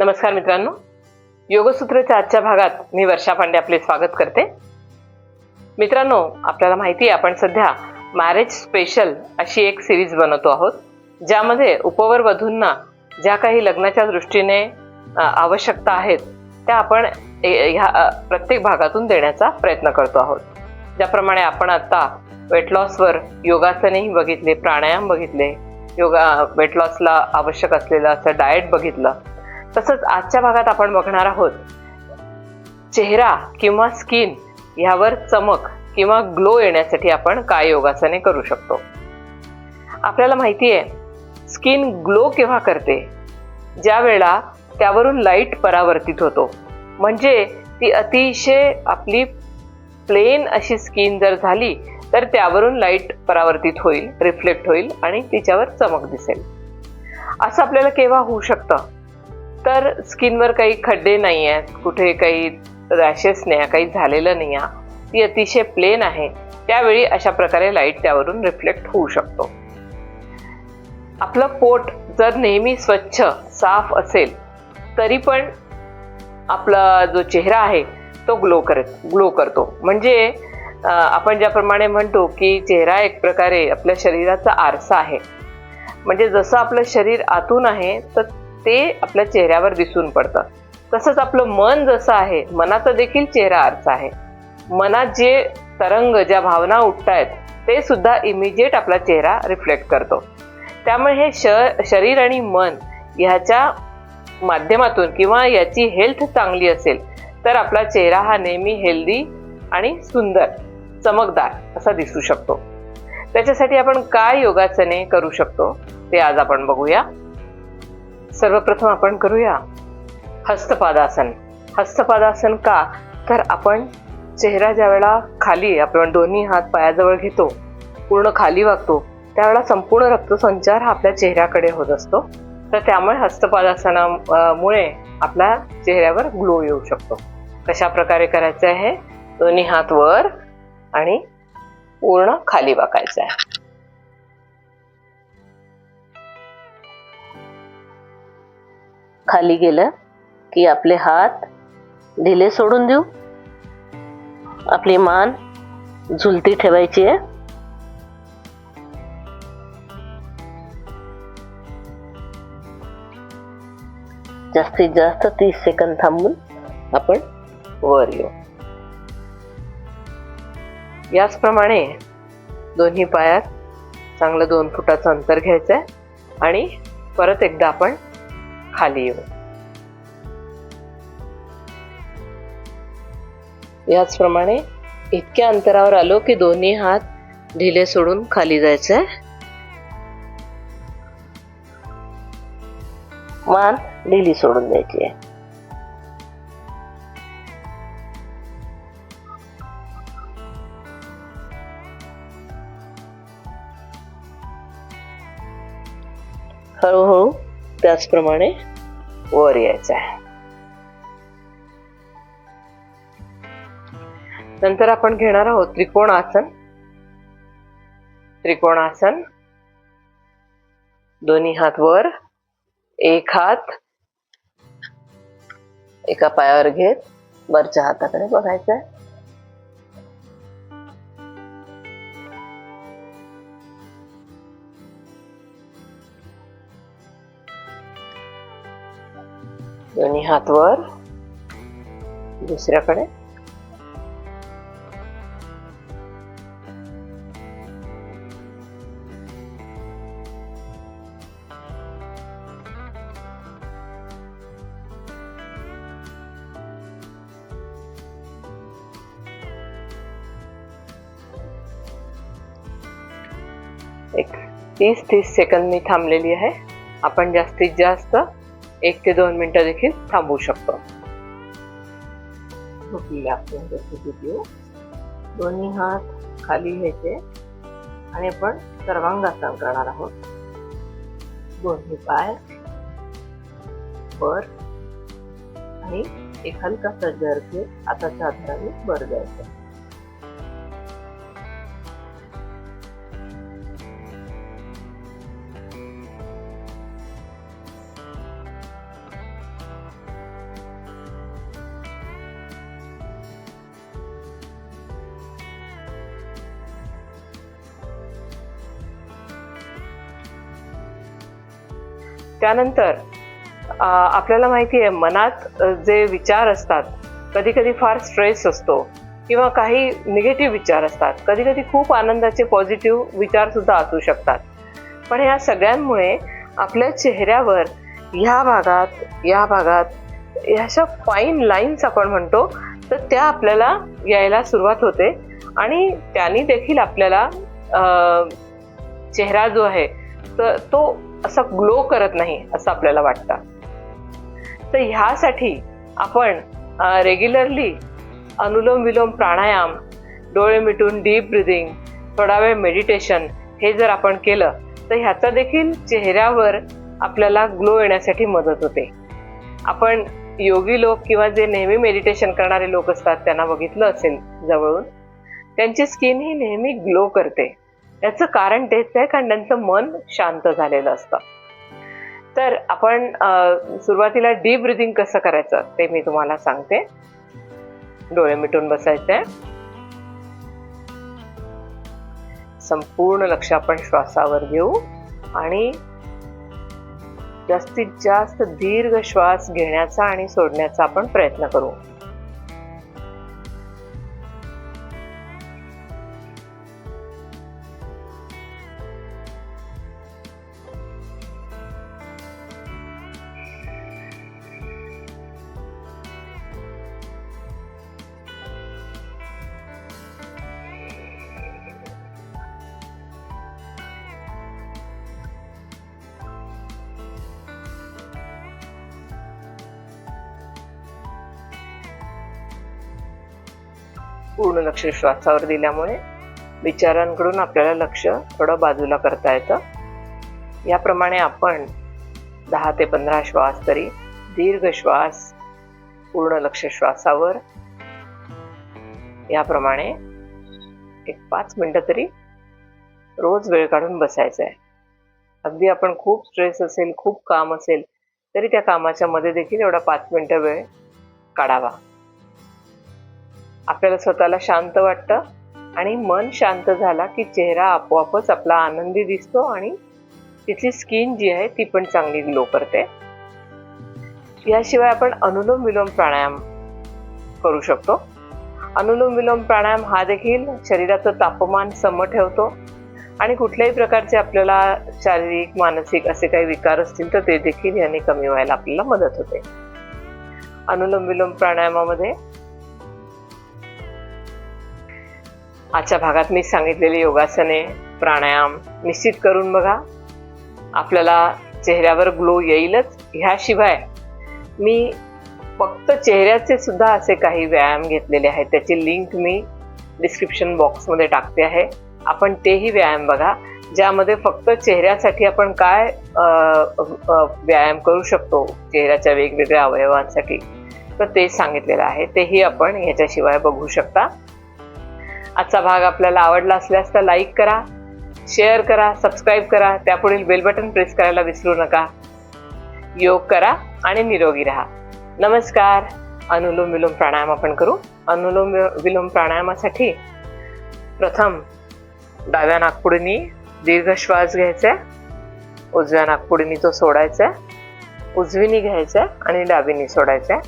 नमस्कार मित्रांनो. योगसूत्रच्या आजच्या भागात मी वर्षा पांडे आपले स्वागत करते. मित्रांनो आपल्याला माहिती आहे आपण सध्या मॅरेज स्पेशल अशी एक सिरीज बनवतो आहोत ज्यामध्ये उपवर वधूंना ज्या काही लग्नाच्या दृष्टीने आवश्यकता आहेत त्या आपण ह्या प्रत्येक भागातून देण्याचा प्रयत्न करतो आहोत. ज्याप्रमाणे आपण आता वेट लॉसवर योगासनेही बघितले प्राणायाम बघितले योगा वेट लॉसला आवश्यक असलेलं असं डाएट बघितलं तसंच आजच्या भागात आपण बघणार आहोत चेहरा किंवा स्किन ह्यावर चमक किंवा ग्लो येण्यासाठी आपण काय योगासने करू शकतो. आपल्याला माहिती आहे स्किन ग्लो केव्हा करते? ज्या वेळेला त्यावरून लाइट परावर्तित होतो. म्हणजे ती अतिशय आपली प्लेन अशी स्किन जर झाली तर त्यावरून लाइट परावर्तित होईल रिफ्लेक्ट होईल आणि तिच्यावर चमक दिसेल. असं आपल्याला केव्हा होऊ शकतं? तर स्किनवर काही खड्डे नाही आहेत कुठे काही रॅशेस नाही आहे, काही झालेलं नाही आहे ती अतिशय प्लेन आहे. त्यावेळी अशा प्रकारे लाइट त्यावरून रिफ्लेक्ट होऊ शकतो. आपलं पोट जर नेहमी स्वच्छ साफ असेल तरी पण आपला जो चेहरा आहे तो ग्लो करत ग्लो करतो. म्हणजे आपण ज्याप्रमाणे म्हणतो की चेहरा एक प्रकारे आपल्या शरीराचा आरसा आहे. म्हणजे जसं आपलं शरीर आतून आहे तर ते आपल्या चेहऱ्यावर दिसून पडतं तसंच आपलं मन जसं आहे मनाचा देखील चेहरा आरसा आहे. मनात जे तरंग ज्या भावना उठतायत ते सुद्धा इमिजिएट आपला चेहरा रिफ्लेक्ट करतो. त्यामुळे हे श शरीर आणि मन ह्याच्या माध्यमातून किंवा याची हेल्थ चांगली असेल तर आपला चेहरा हा नेहमी हेल्दी आणि सुंदर चमकदार असा दिसू शकतो. त्याच्यासाठी आपण काय योगासने करू शकतो ते आज आपण बघूया. सर्वप्रथम आपण करूया हस्तपादासन. हस्तपादासन का? तर आपण चेहरा ज्या वेळा खाली आपण दोन्ही हात पायाजवळ घेतो पूर्ण खाली वागतो त्यावेळेला संपूर्ण रक्तसंचार हा आपल्या चेहऱ्याकडे होत असतो. तर त्यामुळे हस्तपादासनामुळे आपल्या चेहऱ्यावर ग्लो येऊ शकतो. कशा प्रकारे करायचं आहे? दोन्ही हात वर आणि पूर्ण खाली वाकायचं आहे. खाली गेलं की आपले हात ढिले सोडून देऊ. आपली मान झुलती ठेवायची आहे. जास्तीत जास्त तीस सेकंद थांबून आपण वर येऊ. याचप्रमाणे दोन्ही पायात चांगलं दोन फुटाचं अंतर घ्यायचं आहे आणि परत एकदा आपण खाली येऊ याचप्रमाणे इतक्या अंतरावर आलो की दोन्ही हात ढिले सोडून खाली जायचंय मान ढिली सोडून द्यायची. आहे हळूहळू त्याचप्रमाणे वर यायचं आहे. नंतर आपण घेणार आहोत त्रिकोणासन. त्रिकोणासन. दोन्ही हात वर. एक हात. एका पायावर घेत. वरच्या हाताकडे बघायचं दोन्ही हात वर. दुसऱ्याकडे. एक तीस तीस सेकंद मी थांबलेली आहे. आपण जास्तीत जास्त एक ते दोन मिनटं देखील थांबू शकतो. देऊ दोन्ही हात खाली घ्यायचे आणि आपण सर्वांगासन करणार आहोत. दोन्ही पाय वर आणि एक हलकासा जर्क घेत आताच्या आधाराने वर जायचं. त्यानंतर आपल्याला माहिती आहे मनात जे विचार असतात कधी कधी फार स्ट्रेस असतो किंवा काही निगेटिव्ह विचार असतात. कधी कधी खूप आनंदाचे पॉझिटिव्ह विचार सुद्धा असू शकतात. पण या सगळ्यांमुळे आपल्या चेहऱ्यावर ह्या भागात या भागात ह्याशा फाईन लाईन्स आपण म्हणतो तर त्या आपल्याला यायला सुरुवात होते. आणि त्यांनी देखील आपल्याला चेहरा जो आहे तर तो असा ग्लो करत नाही असं आपल्याला वाटतं. तर ह्यासाठी आपण रेग्युलरली अनुलोम विलोम प्राणायाम डोळे मिटून डीप ब्रिदिंग थोडा वेळ मेडिटेशन हे जर आपण केलं तर ह्याचा देखील चेहऱ्यावर आपल्याला ग्लो येण्यासाठी मदत होते. आपण योगी लोक किंवा जे नेहमी मेडिटेशन करणारे लोक असतात त्यांना बघितलं असेल जवळून त्यांची स्किन ही नेहमी ग्लो करते. याचं कारण तेच आहे कारण त्यांचं मन शांत झालेलं असतं. तर आपण सुरुवातीला डीप ब्रिदिंग कसं करायचं ते मी तुम्हाला सांगते. डोळे मिटून बसायचे. संपूर्ण लक्ष आपण श्वासावर घेऊ आणि जास्तीत जास्त दीर्घ श्वास घेण्याचा आणि सोडण्याचा आपण प्रयत्न करू. पूर्ण लक्ष श्वासावर दिल्यामुळे विचारांकडून आपल्याला लक्ष थोडं बाजूला करता येतं. याप्रमाणे आपण दहा ते पंधरा श्वास तरी दीर्घ श्वास पूर्ण लक्ष श्वासावर. याप्रमाणे एक पाच मिनटं तरी रोज वेळ काढून बसायचं आहे. अगदी आपण खूप स्ट्रेस असेल खूप काम असेल तरी त्या कामाच्या मध्ये देखील एवढा पाच मिनटं वेळ काढावा. आपल्याला स्वतःला शांत वाटतं आणि मन शांत झाला की चेहरा आपोआपच आपला आनंदी दिसतो आणि तिथली स्किन जी आहे ती पण चांगली ग्लो करते. याशिवाय आपण अनुलोम विलोम प्राणायाम करू शकतो. अनुलोम विलोम प्राणायाम हा देखील शरीराचं तापमान सम ठेवतो आणि कुठल्याही प्रकारचे आपल्याला शारीरिक मानसिक असे काही विकार असतील तर ते देखील याने कमी व्हायला आपल्याला मदत होते. अनुलोम विलोम प्राणायामामध्ये आजच्या भागात मी सांगितलेली योगासने प्राणायाम निश्चित करून बघा. आपल्याला चेहऱ्यावर ग्लो येईलच. ह्याशिवाय मी फक्त चेहऱ्याचे सुद्धा असे काही व्यायाम घेतलेले आहेत. त्याची लिंक मी डिस्क्रिप्शन बॉक्समध्ये टाकते आहे. आपण तेही व्यायाम बघा. ज्यामध्ये फक्त चेहऱ्यासाठी आपण काय व्यायाम करू शकतो? चेहऱ्याच्या वेगवेगळ्या अवयवांसाठी. तर ते सांगितलेलं आहे. तेही आपण ह्याच्याशिवाय बघू शकता. आजचा भाग आपल्याला आवडला असल्यास तर लाईक करा शेअर करा सबस्क्राईब करा त्यापुढील बेल बटन प्रेस करायला विसरू नका. योग करा आणि निरोगी राहा. नमस्कार. अनुलोम विलोम प्राणायाम आपण करू. अनुलोम विलोम प्राणायामासाठी प्रथम डाव्या नागपुडीनी दीर्घ श्वास घ्यायचा उजव्या नागपुडीनी तो सोडायचा उजवीनी घ्यायचा आणि डावीनी सोडायचा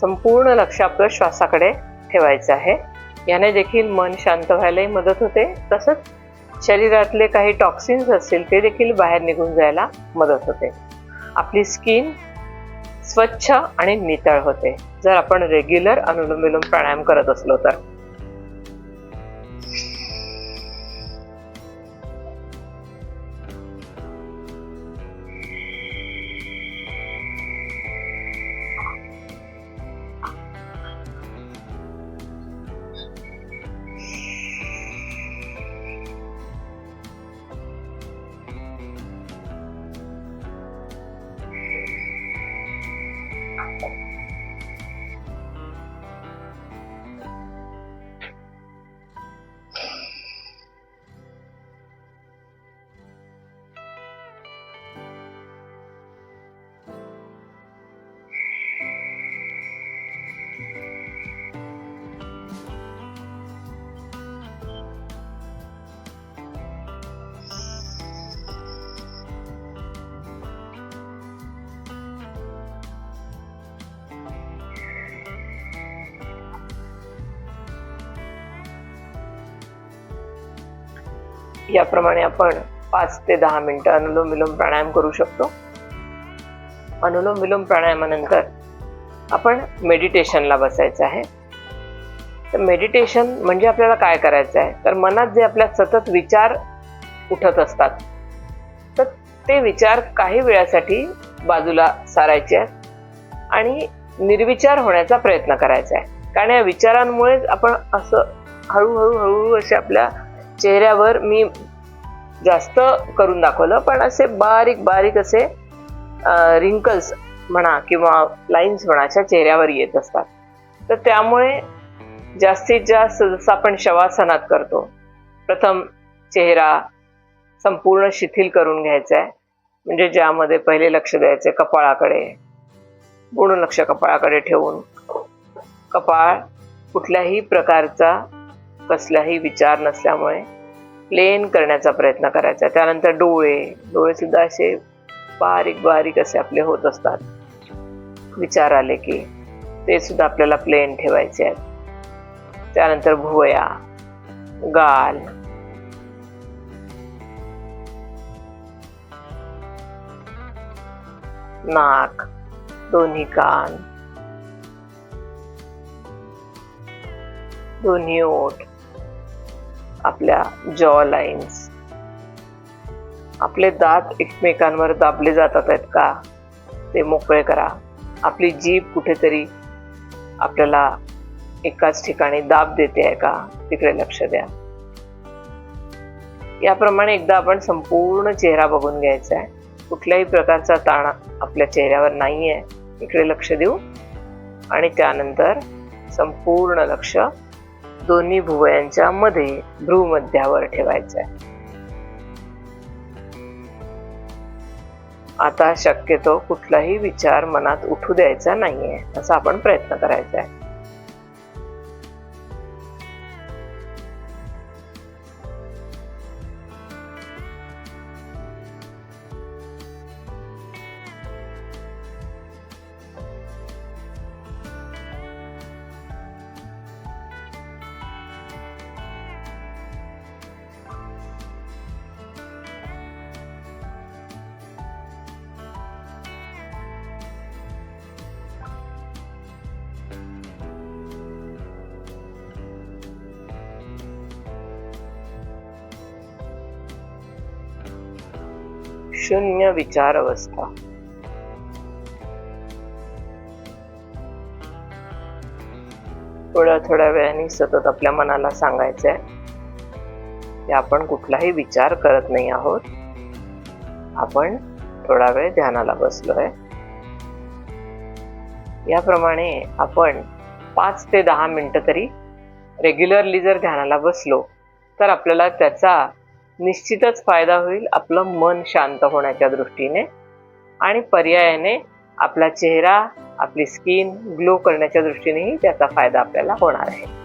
संपूर्ण लक्ष आपलं श्वासाकडे ठेवायचं आहे. याने देखील मन शांत व्हायलाही मदत होते. तसंच शरीरातले काही टॉक्सिन्स असतील ते देखील बाहेर निघून जायला मदत होते. आपली स्किन स्वच्छ आणि नितळ होते. जर आपण रेग्युलर अनुलोम विलोम प्राणायाम करत असलो तर. याप्रमाणे आपण पाच ते दहा मिनटं अनुलोम विलोम प्राणायाम करू शकतो. अनुलोम विलोम प्राणायामानंतर आपण मेडिटेशनला बसायचं आहे. तर मेडिटेशन म्हणजे आपल्याला काय करायचं आहे? तर मनात जे आपल्या सतत विचार उठत असतात तर ते विचार काही वेळासाठी बाजूला सारायचे आहेत आणि निर्विचार होण्याचा प्रयत्न करायचा आहे. कारण या विचारांमुळेच आपण असं हळूहळू हळूहळू असे आपल्या चेहऱ्यावर मी जास्त करून दाखवलं पण असे बारीक बारीक असे रिंकल्स म्हणा किंवा लाईन्स म्हणा अशा चेहऱ्यावर येत असतात. तर त्यामुळे जास्तीत जास्त जसं आपण शवासनात करतो प्रथम चेहरा संपूर्ण शिथिल करून घ्यायचा आहे म्हणजे ज्यामध्ये पहिले लक्ष द्यायचे कपाळाकडे पूर्ण लक्ष कपाळाकडे ठेवून. कपाळ कुठल्याही प्रकारचा कसलाही विचार नसल्यामुळे प्लेन करण्याचा प्रयत्न करायचा. त्यानंतर डोळे डोळे सुद्धा असे बारीक बारीक असे आपले होत असतात. विचार आले की ते सुद्धा आपल्याला प्लेन ठेवायचे आहेत. त्यानंतर भुवया गाल. नाक दोन्ही कान. दोन्ही ओठ. आपल्या जॉ लाईन्स आपले दात एकमेकांवर दाबले जातात आहेत का? ते मोकळे करा. आपली जीभ कुठेतरी आपल्याला एकाच ठिकाणी दाब देते आहे का? तिकडे लक्ष द्या. याप्रमाणे एकदा आपण संपूर्ण चेहरा बघून घ्यायचा आहे. कुठल्याही प्रकारचा ताण आपल्या चेहऱ्यावर नाही आहे इकडे लक्ष देऊ. आणि त्यानंतर संपूर्ण लक्ष दोन्ही भुवयांच्या मध्ये भ्रूमध्यावर ठेवायचं आहे आता शक्यतो कुठलाही विचार मनात उठू द्यायचा नाहीये असा आपण प्रयत्न करायचा आहे शून्य विचार अवस्था थोड्या थोड्या वेळाने सतत आपल्या मनाला सांगायचंय. की आपण कुठलाही विचार करत नाही आहोत. आपण थोडा वेळ ध्यानाला बसलोय. याप्रमाणे आपण पाच ते दहा मिनटं तरी रेग्युलरली जर ध्यानाला बसलो तर आपल्याला त्याचा निश्चितच फायदा होईल आपलं मन शांत होण्याच्या दृष्टीने आणि पर्यायाने आपला चेहरा आपली स्किन ग्लो करण्याच्या दृष्टीनेही त्याचा फायदा आपल्याला होणार आहे.